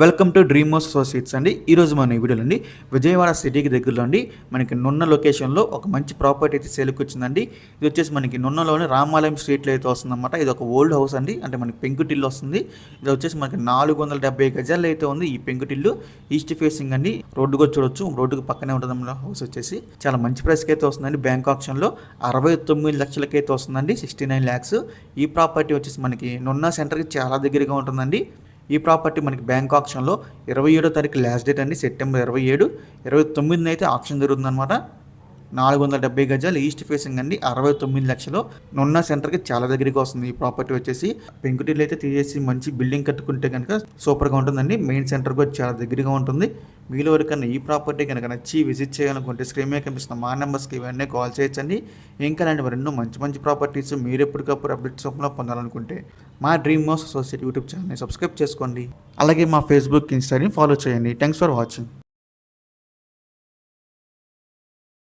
Welcome to dream house associates అండి. ఈరోజు మన ఈ వీడియోలో అండి విజయవాడ సిటీకి దగ్గరలో అండి మనకి నున్న లొకేషన్లో ఒక మంచి ప్రాపర్టీ అయితే సేల్కి వచ్చిందండి. ఇది వచ్చేసి మనకి నున్నలోని రామాలయం స్ట్రీట్లో అయితే వస్తుందన్నమాట. ఇది ఒక ఓల్డ్ హౌస్ అండి అంటే మనకి పెంకుటిల్లు వస్తుంది. ఇది వచ్చేసి మనకి నాలుగు వందల డెబ్బై గజాలు అయితే ఉంది ఈ పెంకుటిల్లు ఈస్ట్ ఫేసింగ్ అండి రోడ్డు కూడా చూడొచ్చు. రోడ్డుకు పక్కనే ఉంటుంది హౌస్ వచ్చేసి. చాలా మంచి ప్రైస్కి అయితే వస్తుందండి. బ్యాంక్ ఆప్షన్లో అరవై తొమ్మిది లక్షలకి అయితే వస్తుందండి సిక్స్టీ నైన్ ల్యాక్స్. ఈ ప్రాపర్టీ వచ్చేసి మనకి నున్న సెంటర్కి చాలా దగ్గరగా ఉంటుందండి. ఈ ప్రాపర్టీ మనకి బ్యాంక్ ఆప్షన్లో ఇరవై ఏడో తారీఖు లాస్ట్ డేట్ అండి సెప్టెంబర్ ఇరవై ఏడు. ఇరవై తొమ్మిదిన అయితే ఆప్షన్ జరుగుతుందన్నమాట. నాలుగు వందల డెబ్బై గజాలు ఈస్ట్ ఫేసింగ్ అండి అరవై తొమ్మిది లక్షలు. నున్న సెంటర్కి చాలా దగ్గరికి వస్తుంది ఈ ప్రాపర్టీ వచ్చేసి. పెంకుటిల్లు అయితే తీసేసి మంచి బిల్డింగ్ కట్టుకుంటే కనుక సూపర్గా ఉంటుందండి. మెయిన్ సెంటర్ కూడా చాలా దగ్గరగా ఉంటుంది. మీలో ఎవరికైనా ఈ ప్రాపర్టీ కనుక నచ్చి విజిట్ చేయాలనుకుంటే స్క్రీన్ మీద కనిపిస్తున్న మా నెంబర్స్కి ఇవన్నీ కాల్ చేయొచ్చండి. ఇంకా అలాంటి మరెన్నో మంచి మంచి ప్రాపర్టీస్ మీరు ఎప్పటికప్పుడు అప్డేట్స్ రూపంలో పొందాలనుకుంటే మా డ్రీమ్ హౌస్ అసోసియేట్ యూట్యూబ్ ఛానల్ని సబ్స్క్రైబ్ చేసుకోండి. అలాగే మా ఫేస్బుక్ ఇన్స్టాగ్రామ్ ఫాలో చేయండి. Thanks for watching